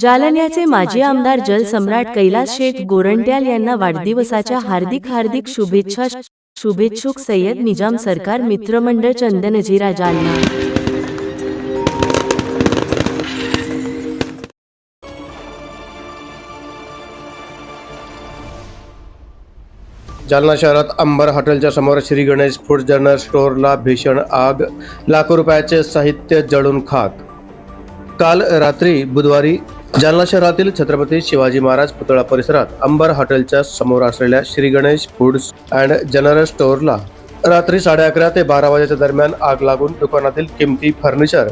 जालन्याचे माजी आमदार जलसम्राट कैलास शेठ गोरंट्याल यांना वाढदिवसाच्या हार्दिक हार्दिक शुभेच्छा शुभेच्छुक सय्यद निजाम सरकार मित्रमंडळ चंदनजीरा जालना. जालना. शहरात अंबर हॉटेलच्या समोर श्री गणेश फूड जनरल स्टोअरला भीषण आग लाखो रुपयाचे साहित्य जळून खाक. काल रात्री बुधवारी जालना शहरातील छत्रपती शिवाजी महाराज पुतळा परिसरात अंबर हॉटेलच्या समोर असलेल्या Shri Ganesh foods and general स्टोअरला रात्री साडे अकरा ते बारा वाजेच्या दरम्यान आग लागून दुकानातील किमती फर्निचर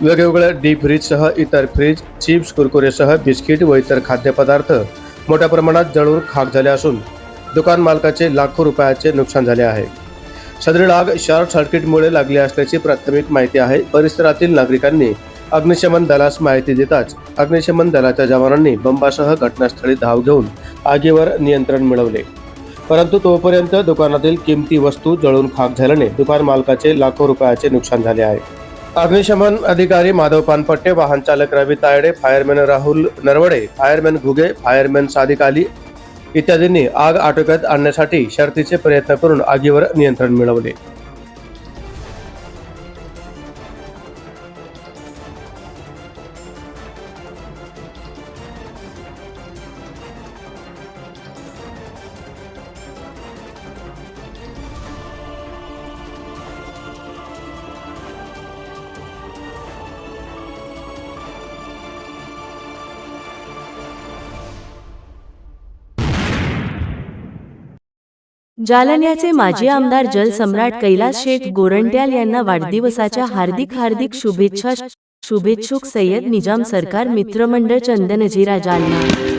वेगवेगळ्या डीप फ्रीजसह इतर फ्रीज चिप्स कुरकुरेसह बिस्किट व इतर खाद्यपदार्थ मोठ्या प्रमाणात जळून खाक झाले असून दुकान मालकाचे लाखो रुपयाचे नुकसान झाले आहे. सदरील आग शॉर्ट सर्किटमुळे लागली असल्याची प्राथमिक माहिती आहे. परिसरातील नागरिकांनी अग्निशमन दलास माहिती देताच अग्निशमन दलाच्या जवानांनी बंबासह घटनास्थळी धाव घेऊन आगीवर नियंत्रण मिळवले. परंतु तोपर्यंत दुकानातील किमती वस्तू जळून खाक झाल्याने दुकान मालकाचे लाखो रुपयाचे नुकसान झाले आहे. अग्निशमन अधिकारी माधव पानपट्टे वाहन चालक Ravi Tayde fireman Rahul Narwade fireman Ghuge fireman Sadiq Ali इत्यादींनी आग आटोक्यात आणण्यासाठी शर्तीचे प्रयत्न करून आगीवर नियंत्रण मिळवले. जालन्याचे माजी आमदार जलसम्राट कैलास शेठ गोरंट्याल यांना वाढदिवसाच्या हार्दिक हार्दिक शुभेच्छा शुभेच्छुक सय्यद निजाम सरकार मित्रमंडळ चंदनजीरा जालना.